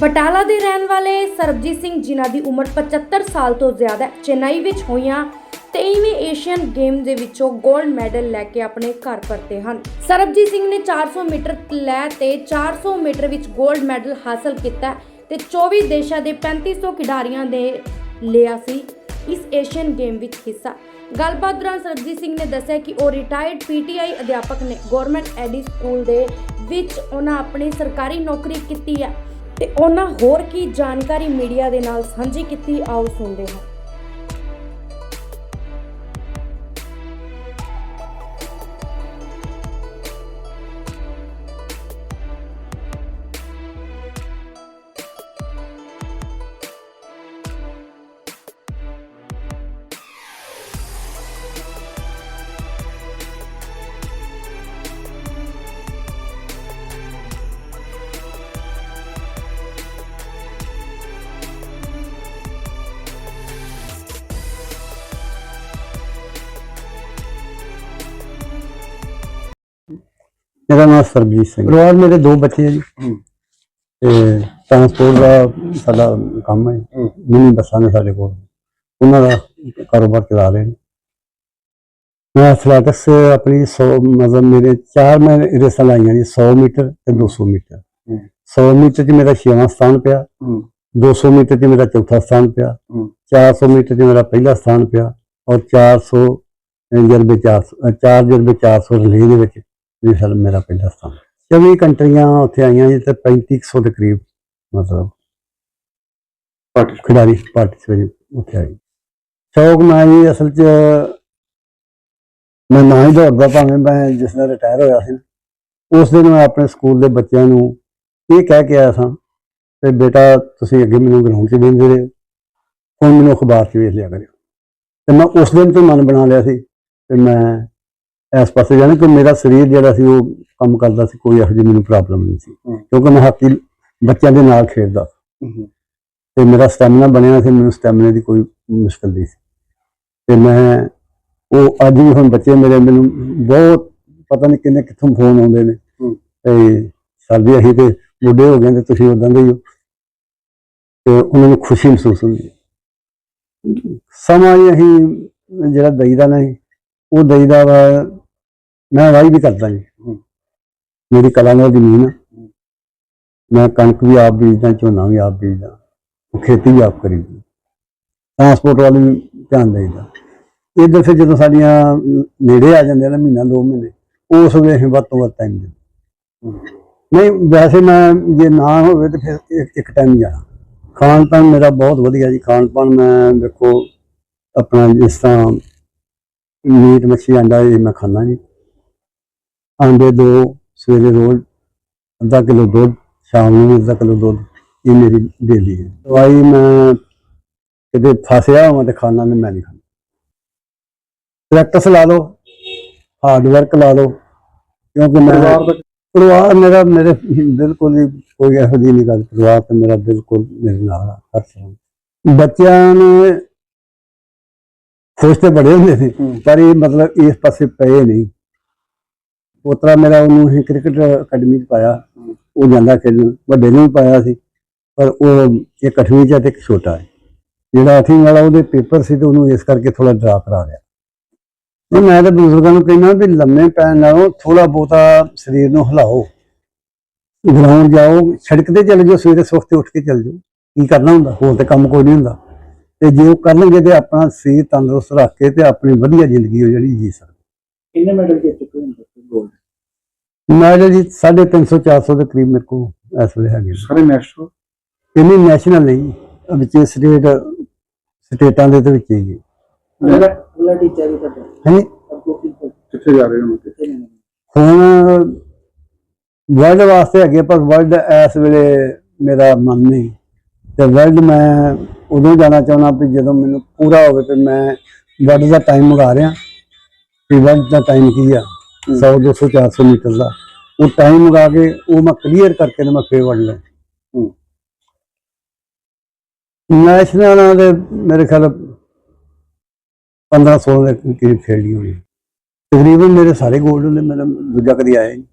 ਬਟਾਲਾ ਦੇ ਰਹਿਣ ਵਾਲੇ ਸਰਬਜੀਤ ਸਿੰਘ ਜਿਨ੍ਹਾਂ ਦੀ ਉਮਰ 75 ਸਾਲ ਤੋਂ ਜ਼ਿਆਦਾ ਹੈ ਚੇਨਈ ਵਿੱਚ ਹੋਈਆਂ 23ਵੇਂ ਏਸ਼ੀਅਨ ਗੇਮ ਦੇ ਵਿੱਚੋਂ 골ਡ ਮੈਡਲ ਲੈ ਕੇ ਆਪਣੇ ਘਰ ਪਰਤੇ ਹਨ। ਸਰਬਜੀਤ ਸਿੰਘ ਨੇ 400 ਮੀਟਰ ਲੈ ਤੇ 400 ਮੀਟਰ ਵਿੱਚ 골ਡ ਮੈਡਲ ਹਾਸਲ ਕੀਤਾ ਹੈ ਤੇ 24 ਦੇਸ਼ਾਂ ਦੇ 3500 ਖਿਡਾਰੀਆਂ ਦੇ ਲਿਆ ਸੀ ਇਸ ਏਸ਼ੀਅਨ ਗੇਮ ਵਿੱਚ ਹਿੱਸਾ। ਗੱਲਬਾਤ ਦੌਰਾਨ ਸਰਬਜੀਤ ਸਿੰਘ ਨੇ ਦੱਸਿਆ ਕਿ ਉਹ ਰਿਟਾਇਰਡ ਪੀਟੀਆਈ ਅਧਿਆਪਕ ਨੇ। ਗਵਰਨਮੈਂਟ ਐਡੀ ਸਕੂਲ ਦੇ ਵਿੱਚ ਉਹਨਾਂ ਆਪਣੀ ਸਰਕਾਰੀ ਨੌਕਰੀ ਕੀਤੀ ਹੈ। ਤੇ ਉਹਨਾਂ ਹੋਰ ਕੀ ਜਾਣਕਾਰੀ ਮੀਡੀਆ ਦੇ ਨਾਲ ਸਾਂਝੀ ਕੀਤੀ ਆਓ ਸੁਣਦੇ ਹਾਂ। ਮੇਰਾ ਨਾਮ ਸਰਬਜੀਤ ਸਿੰਘ ਪਰਿਵਾਰ ਮੇਰੇ ਦੋ ਬੱਚੇ ਆ ਜੀ ਤੇ ਟਰਾਂਸਪੋਰਟ ਦਾ ਸਾਡਾ ਕੰਮ ਹੈ ਮਿੰਨੀ ਬੱਸਾਂ ਨੇ ਸਾਡੇ ਕੋਲ ਉਹਨਾਂ ਦਾ ਕਾਰੋਬਾਰ ਚਲਾ ਰਹੇ ਨੇ ਮੈਂ ਐਥਲੈਟਿਕਸ ਆਪਣੀ 100 ਮਤਲਬ ਮੇਰੇ ਚਾਰ ਮੈਂ ਰੇਸਾਂ ਲਾਈਆਂ ਜੀ 100 ਮੀਟਰ ਤੇ 200 ਮੀਟਰ 100 ਮੀਟਰ 'ਚ ਮੇਰਾ ਛੇਵਾਂ ਸਥਾਨ ਪਿਆ 200 ਮੀਟਰ 'ਚ ਮੇਰਾ ਚੌਥਾ ਸਥਾਨ ਪਿਆ 400 ਮੀਟਰ 'ਚ ਮੇਰਾ ਪਹਿਲਾ ਸਥਾਨ ਪਿਆ ਔਰ 400 ਜਰਬੇ 400 ਚਾਰ ਜਰਬੇ 400 ਰਿਲੇ ਦੇ ਵਿੱਚ ਵੀ ਸਰ ਮੇਰਾ ਪਹਿਲਾ ਸਥਾਨ 24 ਕੰਟਰੀਆਂ ਉੱਥੇ ਆਈਆਂ ਜੀ ਤੇ 3500 ਦੇ ਕਰੀਬ, ਮਤਲਬ ਖਿਡਾਰੀ ਪਾਰਟਿਸਿਪੇਟ ਉੱਥੇ ਆਏ। ਸ਼ੌਕ ਮੈਂ ਜੀ, ਅਸਲ 'ਚ ਮੈਂ ਨਾ ਹੀ ਦੌੜਦਾ ਭਾਵੇਂ ਮੈਂ ਜਿਸ ਦਿਨ ਰਿਟਾਇਰ ਹੋਇਆ ਸੀ ਉਸ ਦਿਨ ਮੈਂ ਆਪਣੇ ਸਕੂਲ ਦੇ ਬੱਚਿਆਂ ਨੂੰ ਇਹ ਕਹਿ ਕੇ ਆਇਆ ਸਾਂ ਕਿ ਬੇਟਾ ਤੁਸੀਂ ਅੱਗੇ ਮੈਨੂੰ ਗਰਾਊਂਡ 'ਚ ਵੇਖਦੇ ਰਹੇ, ਹੁਣ ਮੈਨੂੰ ਅਖਬਾਰ 'ਚ ਵੇਖ ਲਿਆ ਕਰਿਓ। ਤੇ ਮੈਂ ਉਸ ਦਿਨ ਤੋਂ ਮਨ ਬਣਾ ਲਿਆ ਸੀ ਕਿ ਮੈਂ ਇਸ ਪਾਸੇ ਜਾਣਾ ਕਿ ਮੇਰਾ ਸਰੀਰ ਜਿਹੜਾ ਸੀ ਉਹ ਕੰਮ ਕਰਦਾ ਸੀ ਕੋਈ ਇਹੋ ਜਿਹੀ ਮੈਨੂੰ ਪ੍ਰੋਬਲਮ ਨਹੀਂ ਸੀ। ਕਿਉਂਕਿ ਮੈਂ ਹਾਕੀ ਬੱਚਿਆਂ ਦੇ ਨਾਲ ਖੇਡਦਾ ਤੇ ਮੇਰਾ ਸਟੈਮਿਨਾ ਬਣਿਆ ਸੀ ਮੈਨੂੰ ਸਟੈਮਿਨਾ ਦੀ ਕੋਈ ਮੁਸ਼ਕਲ ਨਹੀਂ ਸੀ। ਤੇ ਮੈਂ ਉਹ ਅੱਜ ਵੀ ਹੁਣ ਬੱਚੇ ਮੇਰੇ ਮੈਨੂੰ ਬਹੁਤ ਪਤਾ ਨਹੀਂ ਕਿੰਨੇ ਕਿੱਥੋਂ ਫੋਨ ਆਉਂਦੇ ਨੇ। ਤੇ ਜੀ ਅਸੀਂ ਤੇ ਬੁੱਢੇ ਹੋ ਗਏ ਤੇ ਤੁਸੀਂ ਉਦਾਂ ਦੇ ਹੀ ਹੋ। ਤੇ ਉਹਨਾਂ ਨੂੰ ਖੁਸ਼ੀ ਮਹਿਸੂਸ ਹੁੰਦੀ ਹੈ। ਸਮਾਂ ਹੀ ਅਸੀਂ ਜਿਹੜਾ ਦਈਦਾ ਨਹੀਂ। ਉਹ ਦਈਦਾ ਵਾ, ਮੈਂ ਵਾਹੀ ਵੀ ਕਰਦਾ ਜੀ। ਮੇਰੀ ਕਲਾ ਨਾਲ ਜ਼ਮੀਨ ਆ ਮੈਂ ਕਣਕ ਵੀ ਆਪ ਬੀਜਦਾ, ਝੋਨਾ ਵੀ ਆਪ ਬੀਜਦਾ। ਖੇਤੀ ਵੀ ਆਪ ਕਰੀਦੀ ਟਰਾਂਸਪੋਰਟ ਵਾਲੀ ਵੀ ਧਿਆਨ ਦੇਈਦਾ। ਇੱਧਰ ਫਿਰ ਜਦੋਂ ਸਾਡੀਆਂ ਨੇੜੇ ਆ ਜਾਂਦੇ ਆ ਨਾ, ਮਹੀਨਾ, ਦੋ ਮਹੀਨੇ, ਉਸ ਵੇਲੇ ਅਸੀਂ ਵੱਧ ਤੋਂ ਵੱਧ ਟਾਈਮ ਦਿੰਦੇ। ਨਹੀਂ, ਵੈਸੇ ਮੈਂ ਜੇ ਨਾ ਹੋਵੇ ਤਾਂ ਫਿਰ ਇੱਕ- ਇੱਕ ਟਾਈਮ ਜਾਣਾ। ਖਾਣ ਪਾਣ ਮੇਰਾ ਬਹੁਤ ਵਧੀਆ ਜੀ। ਖਾਣ ਪਾਣ ਮੈਂ ਦੇਖੋ, ਆਪਣਾ ਜਿਸ ਤਰ੍ਹਾਂ ਮੀਟ ਮੱਛੀ ਅੰਡਾ ਇਹ ਮੈਂ ਖਾਂਦਾ ਜੀ ਆਂਡੇ ਦੋ ਸਵੇਰੇ ਰੋਜ਼ ਅੱਧਾ ਕਿਲੋ ਦੁੱਧ ਸ਼ਾਮ ਨੂੰ ਅੱਧਾ ਕਿਲੋ ਦੁੱਧ ਇਹ ਮੇਰੀ ਡੇਲੀ ਹੈ। ਦਵਾਈ ਮੈਂ ਕਿਤੇ ਫਸਿਆ ਹੋਵਾਂ ਤੇ ਖਾਣਾ ਨਹੀਂ ਮੈਂ ਨਹੀਂ ਖਾਂਦਾ। ਪ੍ਰੈਕਟਿਸ ਲਾ ਲਓ ਹਾਰਡ ਵਰਕ ਲਾ ਲਓ ਕਿਉਂਕਿ ਮੈਂ ਪਰਿਵਾਰ ਮੇਰਾ ਮੇਰੇ ਬਿਲਕੁਲ ਹੀ ਕੋਈ ਇਹੋ ਜਿਹੀ ਨਹੀਂ ਗੱਲ ਪਰਿਵਾਰ ਤੇ ਮੇਰਾ ਬਿਲਕੁਲ ਮੇਰੇ ਨਾਲ ਆ ਹਰ ਸਮੇਂ ਬੱਚਿਆਂ ਨੇ ਖੁਸ਼ ਤੇ ਬੜੇ ਹੁੰਦੇ ਸੀ ਪਰ ਇਹ ਮਤਲਬ ਇਸ ਪਾਸੇ ਪਏ ਨਹੀਂ। ਉਤਰਾ ਮੇਰਾ ਉਹਨੂੰ ਹੀ ਕ੍ਰਿਕਟ ਅਕੈਡਮੀ ਚ ਪਾਇਆ ਉਹ ਜਾਂਦਾ ਖੇਡਣ ਵੱਡੇ ਨੂੰ ਪਾਇਆ ਸੀ ਪਰ ਉਹ ਇੱਕ ਅੱਠਵੀਂ ਚ ਤੇ ਇੱਕ ਛੋਟਾ ਹੈ। ਜਿਹੜਾ ਅੱਠਵੀਂ ਵਾਲਾ ਉਹਦੇ ਪੇਪਰ ਸੀ ਤੇ ਉਹਨੂੰ ਇਸ ਕਰਕੇ ਥੋੜਾ ਡਰਾ ਕਰਾ ਲਿਆ। ਨਹੀਂ ਮੈਂ ਤਾਂ ਬਜ਼ੁਰਗਾਂ ਨੂੰ ਕਹਿੰਦਾ ਵੀ ਲੰਮੇ ਪੈਣ ਨਾਲੋਂ ਥੋੜਾ ਬਹੁਤਾ ਸਰੀਰ ਨੂੰ ਹਿਲਾਓ। ਗਰਾਊਂਡ ਜਾਓ ਸੜਕ ਤੇ ਚੱਲ ਜਾਓ ਸਵੇਰੇ ਸੁਖਤੇ ਉੱਠ ਕੇ ਚੱਲ ਜਾਓ। ਕੀ ਕਰਨਾ ਹੁੰਦਾ? ਹੋਰ ਤੇ ਕੰਮ ਕੋਈ ਨਹੀਂ ਹੁੰਦਾ। ਤੇ ਜੇ ਉਹ ਕਰਨਗੇ ਤੇ ਆਪਣਾ ਸਰੀਰ ਤੰਦਰੁਸਤ ਰੱਖ ਕੇ ਤੇ ਆਪਣੀ ਵਧੀਆ ਜ਼ਿੰਦਗੀ ਉਹ ਜਿਹੜੀ ਜੀ ਸਕਦੇ। ਕਿੰਨੇ ਮੈਡਲ ਜਿੱਤ ਚੁੱਕੇ ਹੋ ਤੁਸੀਂ ਗੋਲਡ ਮੈਡਲ ਜੀ 350 400 ਦੇ ਕਰੀਬ ਮੇਰੇ ਕੋਲ ਇਸ ਵੇਲੇ ਹੈਗੇ ਨੇ। ਸਾਰੇ ਨੈਸ਼ਨਲ ਇੰਨੀ ਨੈਸ਼ਨਲ ਨਹੀਂ ਵਿੱਚ ਸਟੇਟ ਸਟੇਟਾਂ ਦੇ ਤੇ ਵਿੱਚ ਹੀ ਹੈ। ਅਗਲਾ ਅਗਲਾ ਟੀਚਰ ਵੀ ਤੁਹਾਡਾ? ਹੈਂ? ਅੱਗੋਂ ਕੀ ਕਿੱਥੇ ਜਾ ਰਹੇ ਹੋ ਕਿੱਥੇ ਜਾਣਾ? ਹੁਣ ਵਰਲਡ ਵਾਸਤੇ ਹੈਗੇ ਪਰ ਵਰਲਡ ਇਸ ਵੇਲੇ ਮੇਰਾ ਮਨ ਨਹੀਂ। ਤੇ ਵਰਲਡ ਮੈਂ ਉਦੋਂ ਜਾਣਾ ਚਾਹੁੰਦਾ ਵੀ ਜਦੋਂ ਮੈਨੂੰ ਪੂਰਾ ਹੋਵੇ ਤੇ ਮੈਂ ਵਰਲਡ ਦਾ ਟਾਈਮ ਮੰਗਾ ਰਿਹਾ। ਵੀ ਵਰਲਡ ਦਾ ਟਾਈਮ ਕੀ ਆ? 100 200 400 ਮੀਟਰ ਦਾ। ਉਹ ਟਾਈਮ ਮੰਗਾ ਕੇ ਉਹ ਮੈਂ ਕਲੀਅਰ ਕਰਕੇ ਤੇ ਮੈਂ ਫੇਰ ਵਰਲਡ ਲੈ ਨੈਸ਼ਨਲਾਂ ਦੇ ਮੇਰੇ ਖਿਆਲ 15 16 ਦੇ ਕਰੀਬ ਖੇਡੀ ਹੋਣੀ। ਤਕਰੀਬਨ ਮੇਰੇ ਸਾਰੇ 골ਡ ਨੇ ਮੇਰਾ ਦੂਜਾ ਕਦੀ ਆਇਆ ਨਹੀਂ।